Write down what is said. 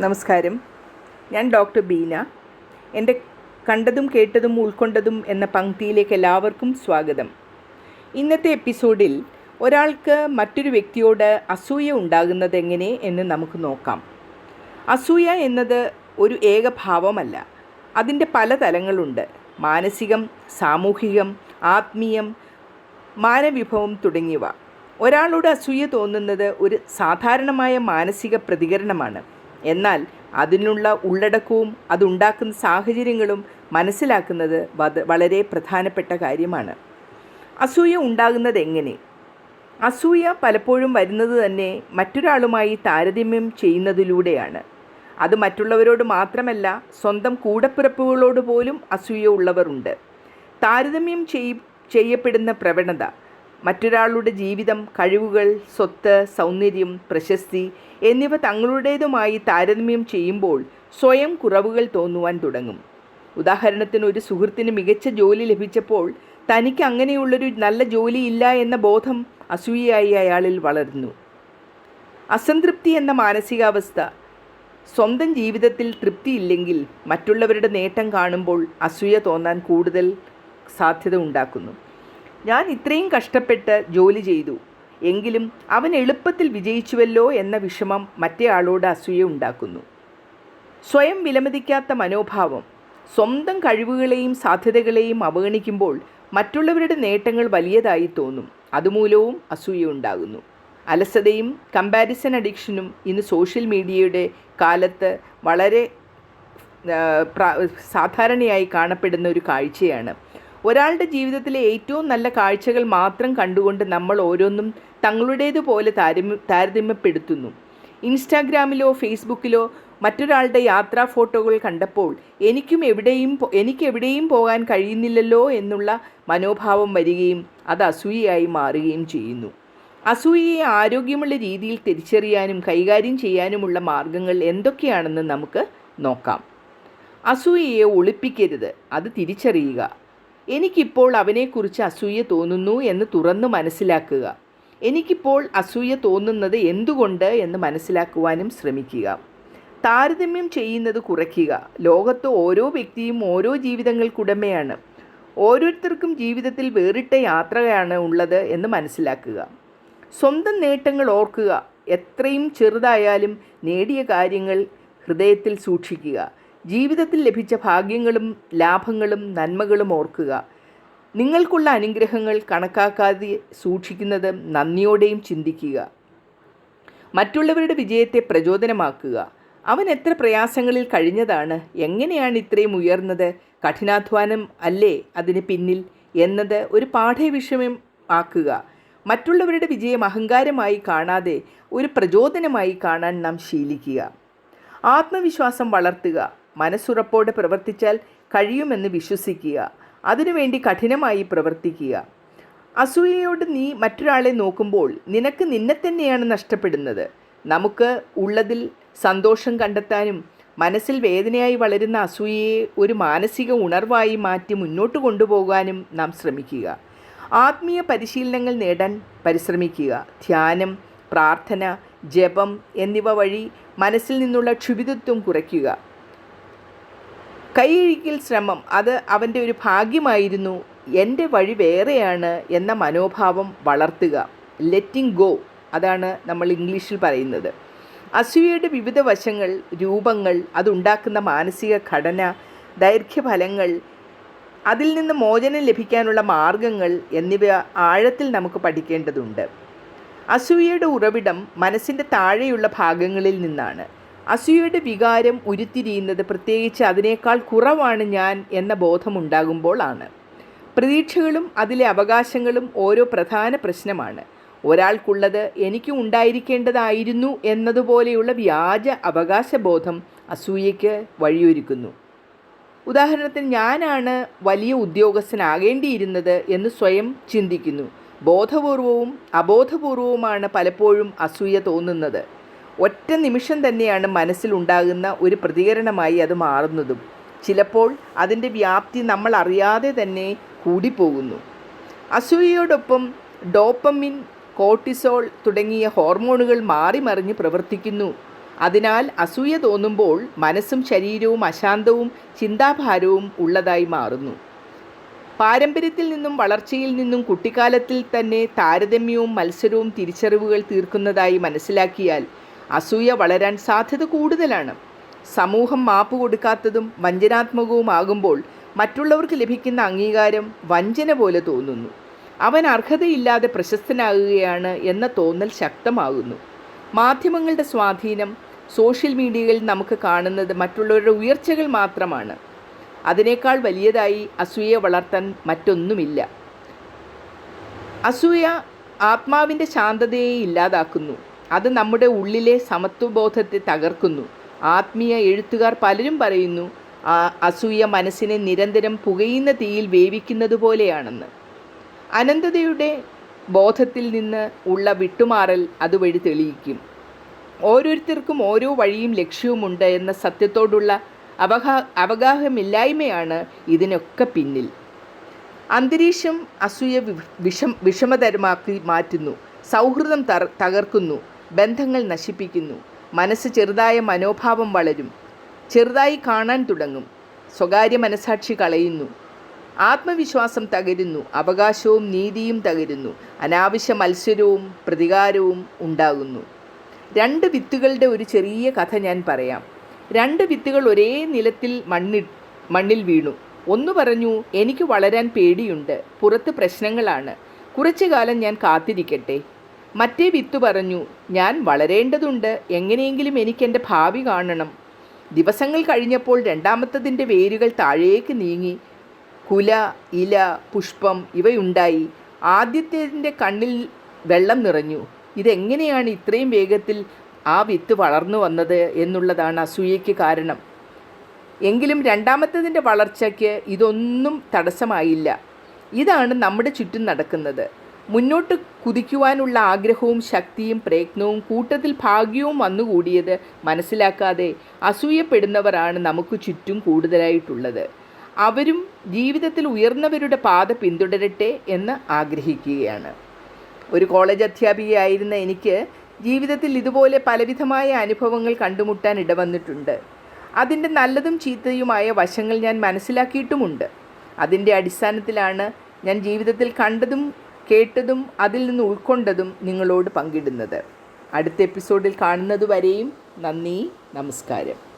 നമസ്കാരം. ഞാൻ ഡോക്ടർ ബീന. എന്റെ കണ്ടതും കേട്ടതും ഉൾക്കൊണ്ടതും എന്ന പങ്ക്തിയിലേക്ക് എല്ലാവർക്കും സ്വാഗതം. ഇന്നത്തെ എപ്പിസോഡിൽ ഒരാൾക്ക് മറ്റൊരു വ്യക്തിയോട് അസൂയ ഉണ്ടാകുന്നത് എങ്ങനെ എന്ന് നമുക്ക് നോക്കാം. അസൂയ എന്നത് ഒരു ഏകഭാവമല്ല അതിന്റെ പല തലങ്ങളുണ്ട്. മാനസികം സാമൂഹികം ആത്മീയം മാനവിഭവം തുടങ്ങിയവ. ഒരാളോട് അസൂയ തോന്നുന്നത് ഒരു സാധാരണമായ മാനസിക പ്രതികരണമാണ്. എന്നാൽ അതിനുള്ള ഉള്ളടക്കവും അതുണ്ടാക്കുന്ന സാഹചര്യങ്ങളും മനസ്സിലാക്കുന്നത് വളരെ പ്രധാനപ്പെട്ട കാര്യമാണ്. അസൂയ ഉണ്ടാകുന്നത് എങ്ങനെ? അസൂയ പലപ്പോഴും വരുന്നത് തന്നെ മറ്റൊരാളുമായി താരതമ്യം ചെയ്യുന്നതിലൂടെയാണ്. അത് മറ്റുള്ളവരോട് മാത്രമല്ല സ്വന്തം കൂടപ്പിറപ്പുകളോട് പോലും അസൂയ ഉള്ളവരുണ്ട് താരതമ്യം ചെയ്യപ്പെടുന്ന പ്രവണത മറ്റൊരാളുടെ ജീവിതം കഴിവുകൾ സ്വത്ത് സൗന്ദര്യം പ്രശസ്തി എന്നിവ തങ്ങളുടേതുമായി താരതമ്യം ചെയ്യുമ്പോൾ സ്വയം കുറവുകൾ തോന്നുവാൻ തുടങ്ങും. ഉദാഹരണത്തിന് ഒരു സുഹൃത്തിന് മികച്ച ജോലി ലഭിച്ചപ്പോൾ തനിക്ക് അങ്ങനെയുള്ളൊരു നല്ല ജോലിയില്ല എന്ന ബോധം അസൂയയായി അയാളിൽ വളർന്നു. അസംതൃപ്തി എന്ന മാനസികാവസ്ഥ. സ്വന്തം ജീവിതത്തിൽ തൃപ്തിയില്ലെങ്കിൽ മറ്റുള്ളവരുടെ നേട്ടം കാണുമ്പോൾ അസൂയ തോന്നാൻ കൂടുതൽ സാധ്യത ഉണ്ടാക്കുന്നു. ഞാൻ ഇത്രയും കഷ്ടപ്പെട്ട് ജോലി ചെയ്തു. എങ്കിലും അവൻ എളുപ്പത്തിൽ വിജയിച്ചുവല്ലോ എന്ന വിഷമം മറ്റേ ആളോട് അസൂയ ഉണ്ടാക്കുന്നു. സ്വയം വിലമതിക്കാത്ത മനോഭാവം സ്വന്തം കഴിവുകളെയും സാധ്യതകളെയും അവഗണിക്കുമ്പോൾ മറ്റുള്ളവരുടെ നേട്ടങ്ങൾ വലിയതായി തോന്നും. അതുമൂലവും അസൂയ ഉണ്ടാകുന്നു. അലസതയും കമ്പാരിസൺ അഡിക്ഷനും ഇന്ന് സോഷ്യൽ മീഡിയയുടെ കാലത്ത് വളരെ സാധാരണയായി കാണപ്പെടുന്ന ഒരു കാഴ്ചയാണ്. ഒരാളുടെ ജീവിതത്തിലെ ഏറ്റവും നല്ല കാഴ്ചകൾ മാത്രം കണ്ടുകൊണ്ട് നമ്മൾ ഓരോന്നും തങ്ങളുടേതുപോലെ താരമ്യ താരതമ്യപ്പെടുത്തുന്നു. ഇൻസ്റ്റാഗ്രാമിലോ ഫേസ്ബുക്കിലോ മറ്റൊരാളുടെ യാത്രാ ഫോട്ടോകൾ കണ്ടപ്പോൾ എനിക്കും എവിടെയും എനിക്ക് എവിടെയും പോകാൻ കഴിയുന്നില്ലല്ലോ എന്നുള്ള മനോഭാവം വരികയും അത് അസൂയയായി മാറുകയും ചെയ്യുന്നു. അസൂയയെ ആരോഗ്യമുള്ള രീതിയിൽ തിരിച്ചറിയാനും കൈകാര്യം ചെയ്യാനുമുള്ള മാർഗങ്ങൾ എന്തൊക്കെയാണെന്ന് നമുക്ക് നോക്കാം. അസൂയയെ ഒളിപ്പിക്കരുത് അത് തിരിച്ചറിയുക. എനിക്കിപ്പോൾ അവനെക്കുറിച്ച് അസൂയ തോന്നുന്നു എന്ന് തുറന്നു മനസ്സിലാക്കുക. എനിക്കിപ്പോൾ അസൂയ തോന്നുന്നത് എന്തുകൊണ്ട് എന്ന് മനസ്സിലാക്കുവാനും ശ്രമിക്കുക. താരതമ്യം ചെയ്യുന്നത് കുറയ്ക്കുക. ലോകത്ത് ഓരോ വ്യക്തിയും ഓരോ ജീവിതങ്ങൾക്കുടമയാണ് ഓരോരുത്തർക്കും ജീവിതത്തിൽ വേറിട്ട യാത്രയാണ് ഉള്ളത് എന്ന് മനസ്സിലാക്കുക. സ്വന്തം നേട്ടങ്ങൾ ഓർക്കുക. എത്രയും ചെറുതായാലും നേടിയ കാര്യങ്ങൾ ഹൃദയത്തിൽ സൂക്ഷിക്കുക. ജീവിതത്തിൽ ലഭിച്ച ഭാഗ്യങ്ങളും ലാഭങ്ങളും നന്മകളും ഓർക്കുക. നിങ്ങൾക്കുള്ള അനുഗ്രഹങ്ങൾ കണക്കാക്കാതെ സൂക്ഷിക്കുന്നത് നന്ദിയോടെയും ചിന്തിക്കുക. മറ്റുള്ളവരുടെ വിജയത്തെ പ്രചോദനമാക്കുക. അവൻ എത്ര പ്രയാസങ്ങളിൽ കഴിഞ്ഞതാണ് എങ്ങനെയാണ് ഇത്രയും ഉയർന്നത് കഠിനാധ്വാനം അല്ലേ അതിന് പിന്നിൽ എന്നത് ഒരു പാഠ്യവിഷയം ആക്കുക. മറ്റുള്ളവരുടെ വിജയം അഹങ്കാരമായി കാണാതെ ഒരു പ്രചോദനമായി കാണാൻ നാം ശീലിക്കുക. ആത്മവിശ്വാസം വളർത്തുക. മനസ്സുറപ്പോടെ പ്രവർത്തിച്ചാൽ കഴിയുമെന്ന് വിശ്വസിക്കുക. അതിനുവേണ്ടി കഠിനമായി പ്രവർത്തിക്കുക. അസൂയയോട് നീ മറ്റൊരാളെ നോക്കുമ്പോൾ നിനക്ക് നിന്നെ തന്നെയാണ് നഷ്ടപ്പെടുന്നത്. നമുക്ക് ഉള്ളതിൽ സന്തോഷം കണ്ടെത്താനും മനസ്സിൽ വേദനയായി വളരുന്ന അസൂയയെ ഒരു മാനസിക ഉണർവായി മാറ്റി മുന്നോട്ട് കൊണ്ടുപോകാനും നാം ശ്രമിക്കുക. ആത്മീയ പരിശീലനങ്ങൾ നേടാൻ പരിശ്രമിക്കുക. ധ്യാനം പ്രാർത്ഥന ജപം എന്നിവ വഴി മനസ്സിൽ നിന്നുള്ള ക്ഷുഭിതത്വം കുറയ്ക്കുക. കൈയിഴിക്കൽ ശ്രമം അത് അവന്റെ ഒരു ഭാഗ്യമായിരുന്നു. എന്റെ വഴി വേറെയാണ് എന്ന മനോഭാവം വളർത്തുക. ലെറ്റിംഗ് ഗോ അതാണ് നമ്മൾ ഇംഗ്ലീഷിൽ പറയുന്നത്. അസൂയയുടെ വിവിധ വശങ്ങൾ രൂപങ്ങൾ അതുണ്ടാക്കുന്ന മാനസിക ഘടന ദൈർഘ്യഫലങ്ങൾ അതിൽ നിന്ന് മോചനം ലഭിക്കാനുള്ള മാർഗങ്ങൾ എന്നിവ ആഴത്തിൽ നമുക്ക് പഠിക്കേണ്ടതുണ്ട്. അസൂയയുടെ ഉറവിടം മനസ്സിന്റെ താഴെയുള്ള ഭാഗങ്ങളിൽ നിന്നാണ്. അസൂയയുടെ വികാരം ഉരുത്തിരിയുന്നത് പ്രത്യേകിച്ച് അതിനേക്കാൾ കുറവാണ് ഞാൻ എന്ന ബോധമുണ്ടാകുമ്പോൾ ആണ് പ്രതീക്ഷകളും അതിലെ അവകാശങ്ങളും ഓരോ പ്രധാന പ്രശ്നമാണ്. ഒരാൾക്കുള്ളത് എനിക്ക് ഉണ്ടായിരിക്കേണ്ടതായിരുന്നു എന്നതുപോലെയുള്ള വ്യാജ അവകാശബോധം അസൂയയ്ക്ക് വഴിയൊരുക്കുന്നു. ഉദാഹരണത്തിന് ഞാനാണ് വലിയ ഉദ്യോഗസ്ഥനാകേണ്ടിയിരുന്നത് എന്ന് സ്വയം ചിന്തിക്കുന്നു. ബോധപൂർവവും അബോധപൂർവവുമാണ് പലപ്പോഴും അസൂയ തോന്നുന്നത്. ഒറ്റ നിമിഷം തന്നെയാണ് മനസ്സിലുണ്ടാകുന്ന ഒരു പ്രതികരണമായി അത് മാറുന്നതും. ചിലപ്പോൾ അതിന്റെ വ്യാപ്തി നമ്മൾ അറിയാതെ തന്നെ കൂടിപ്പോകുന്നു. അസൂയയോടൊപ്പം ഡോപ്പമിൻ കോർട്ടിസോൾ തുടങ്ങിയ ഹോർമോണുകൾ മാറി മറിഞ്ഞ് പ്രവർത്തിക്കുന്നു. അതിനാൽ അസൂയ തോന്നുമ്പോൾ മനസ്സും ശരീരവും അശാന്തവും ചിന്താഭാരവും ഉള്ളതായി മാറുന്നു. പാരമ്പര്യത്തിൽ നിന്നും വളർച്ചയിൽ നിന്നും കുട്ടിക്കാലത്തിൽ തന്നെ താരതമ്യവും മത്സരവും തിരിച്ചറിവുകൾ തീർക്കുന്നതായി മനസ്സിലാക്കിയാൽ അസൂയ വളരാൻ സാധ്യത കൂടുതലാണ്. സമൂഹം മാപ്പ് കൊടുക്കാത്തതും വഞ്ചനാത്മകവുമാകുമ്പോൾ മറ്റുള്ളവർക്ക് ലഭിക്കുന്ന അംഗീകാരം വഞ്ചന പോലെ തോന്നുന്നു. അവൻ അർഹതയില്ലാതെ പ്രശസ്തനാകുകയാണ് എന്ന തോന്നൽ ശക്തമാകുന്നു. മാധ്യമങ്ങളുടെ സ്വാധീനം സോഷ്യൽ മീഡിയയിൽ നമുക്ക് കാണുന്നത് മറ്റുള്ളവരുടെ ഉയർച്ചകൾ മാത്രമാണ്. അതിനേക്കാൾ വലിയതായി അസൂയ വളർത്താൻ മറ്റൊന്നുമില്ല. അസൂയ ആത്മാവിന്റെ ശാന്തതയെ ഇല്ലാതാക്കുന്നു. അത് നമ്മുടെ ഉള്ളിലെ സമത്വബോധത്തെ തകർക്കുന്നു. ആത്മീയ എഴുത്തുകാർ പലരും പറയുന്നു അസൂയ മനസ്സിനെ നിരന്തരം പുകയുന്ന തീയിൽ വേവിക്കുന്നത് പോലെയാണെന്ന്. അനന്തതയുടെ ബോധത്തിൽ നിന്ന് ഉള്ള വിട്ടുമാറൽ അതുവഴി തെളിയിക്കും. ഓരോരുത്തർക്കും ഓരോ വഴിയും ലക്ഷ്യവുമുണ്ട് എന്ന സത്യത്തോടുള്ള അവഗാ അവഗാഹമില്ലായ്മയാണ് ഇതിനൊക്കെ പിന്നിൽ. അന്തരീക്ഷം അസൂയ വിഷം വിഷമതരമാക്കി മാറ്റുന്നു സൗഹൃദം തകർക്കുന്നു ബന്ധങ്ങൾ നശിപ്പിക്കുന്നു. മനസ്സ് ചെറുതായ മനോഭാവം വളരും. ചെറുതായി കാണാൻ തുടങ്ങും. സ്വകാര്യ മനസാക്ഷി കളയുന്നു. ആത്മവിശ്വാസം തകരുന്നു. അവകാശവും നീതിയും തകരുന്നു. അനാവശ്യ മത്സരവും പ്രതികാരവും ഉണ്ടാകുന്നു. രണ്ട് വിത്തുകളുടെ ഒരു ചെറിയ കഥ ഞാൻ പറയാം. രണ്ട് വിത്തുകൾ ഒരേ നിലത്തിൽ മണ്ണി മണ്ണിൽ വീണു. ഒന്ന് പറഞ്ഞു എനിക്ക് വളരാൻ പേടിയുണ്ട്. പുറത്ത് പ്രശ്നങ്ങളാണ്. കുറച്ചു കാലം ഞാൻ കാത്തിരിക്കട്ടെ. മറ്റേ വിത്ത് പറഞ്ഞു ഞാൻ വളരേണ്ടതുണ്ട്. എങ്ങനെയെങ്കിലും എനിക്ക് എന്റെ ഭാവി കാണണം. ദിവസങ്ങൾ കഴിഞ്ഞപ്പോൾ രണ്ടാമത്തതിന്റെ വേരുകൾ താഴേക്ക് നീങ്ങി. കുല ഇല പുഷ്പം ഇവയുണ്ടായി. ആദ്യത്തേതിന്റെ കണ്ണിൽ വെള്ളം നിറഞ്ഞു. ഇതെങ്ങനെയാണ് ഇത്രയും വേഗത്തിൽ ആ വിത്ത് വളർന്നു വന്നത് എന്നുള്ളതാണ് അസൂയയ്ക്ക് കാരണം. എങ്കിലും രണ്ടാമത്തതിന്റെ വളർച്ചയ്ക്ക് ഇതൊന്നും തടസ്സമായില്ല. ഇതാണ് നമ്മുടെ ചുറ്റും നടക്കുന്നത്. മുന്നോട്ട് കുതിക്കുവാനുള്ള ആഗ്രഹവും ശക്തിയും പ്രയത്നവും കൂട്ടത്തിൽ ഭാഗ്യവും വന്നുകൂടിയത് മനസ്സിലാക്കാതെ അസൂയപ്പെടുന്നവരാണ് നമുക്ക് ചുറ്റും കൂടുതലായിട്ടുള്ളത്. അവരും ജീവിതത്തിൽ ഉയർന്നവരുടെ പാത പിന്തുടരട്ടെ എന്ന് ആഗ്രഹിക്കുകയാണ്. ഒരു കോളേജ് അധ്യാപികയായിരുന്ന എനിക്ക് ജീവിതത്തിൽ ഇതുപോലെ പലവിധമായ അനുഭവങ്ങൾ കണ്ടുമുട്ടാൻ ഇടവന്നിട്ടുണ്ട്. അതിന്റെ നല്ലതും ചീത്തയുമായ വശങ്ങൾ ഞാൻ മനസ്സിലാക്കിയിട്ടുമുണ്ട്. അതിന്റെ അടിസ്ഥാനത്തിലാണ് ഞാൻ ജീവിതത്തിൽ കണ്ടതും കേട്ടതും അതിൽ നിന്ന് ഉൾക്കൊണ്ടതും നിങ്ങളോട് പങ്കിടുന്നത്. അടുത്ത എപ്പിസോഡിൽ കാണുന്നതുവരെയും നന്ദി നമസ്കാരം.